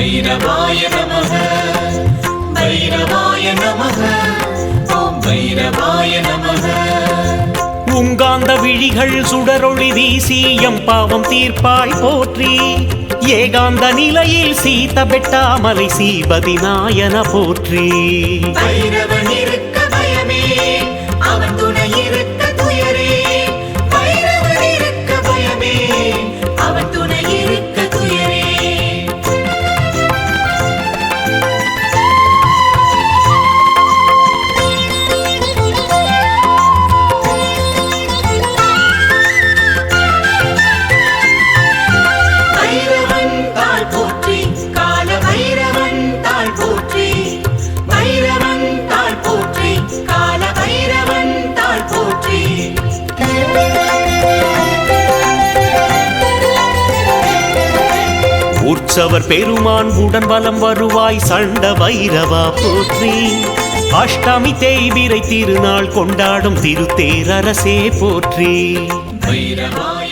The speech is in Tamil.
பைரவாய நமக. பைரவாய நமக. ஓம் பைரவாய நமக. உங்காந்த விழிகள் சுடரொளி வீசி எம் பாவம் தீர்ப்பாய் போற்றி. ஏகாந்த நிலையில் சீத பெட்டாமலை சீபதி நாயன போற்றி. பைரவன் உற்சவர் பெருமான் உடன் வலம் வருவாய் சண்ட வைரவா போற்றி. அஷ்டமி தேய்பிரை திருநாள் கொண்டாடும் திருத்தேரரசே போற்றி. வைரவாய்